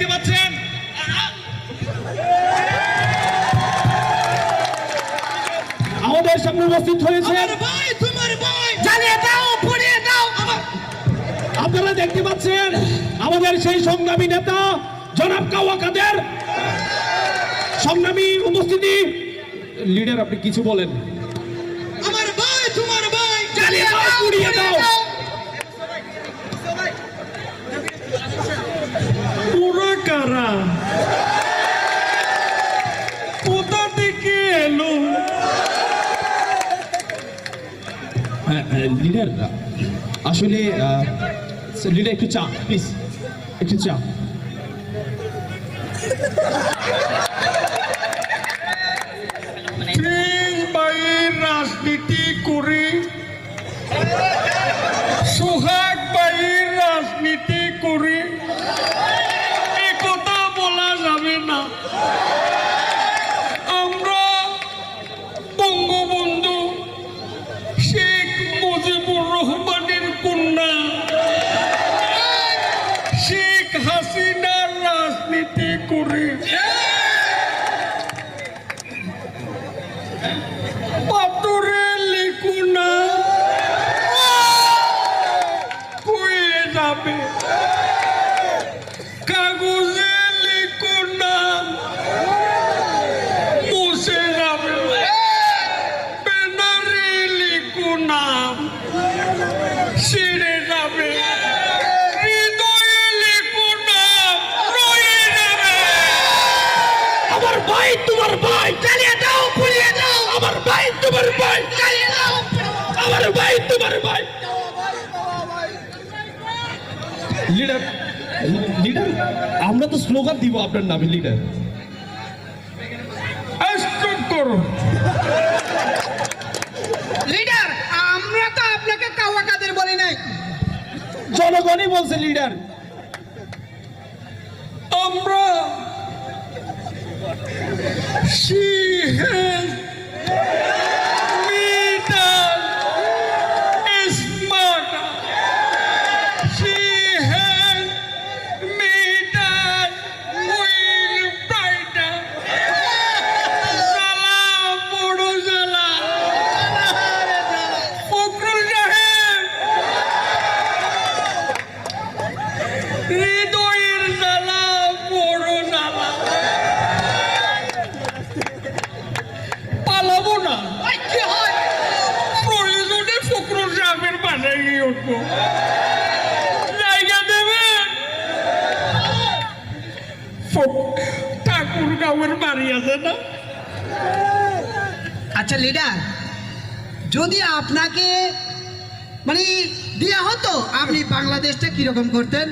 দেখতে পাচ্ছেন? আমাদের সামনে উপস্থিত দাও আপনারা দেখতে পাচ্ছেন আমাদের সেই সংগ্রামী নেতা জনাব কাওয়া কাদের। সংগ্রামী উপস্থিতি। লিডার আপনি কিছু বলেন। লিডার আসলে লিডার একটু চা প্লিজ একটু চা রহমানের কন্যা। শেখ হাসিনার রাজনীতি করে। নাম আমার ভাই তোমার ভাই। জ্বালিয়ে দাও পুড়িয়ে দাও। আমার ভাই তোমার ভাই। দাও। আমার ভাই তোমার ভাই। লিডার লিডার আমরা তো স্লোগান দিব আপনার নামে লিডার। করো লিডার আমরা তো আপনাকে কাওয়া কাদের বলি নাই জনগণই বলছে লিডার আমরা সাহেবের বাসায় গিয়ে উঠবো। জায়গা দেবেন? ঠাকুর গাঁয়ের বাড়ি আছে না? আচ্ছা লিডার যদি আপনাকে মানে দেওয়া হতো আপনি বাংলাদেশটা কীরকম করতেন?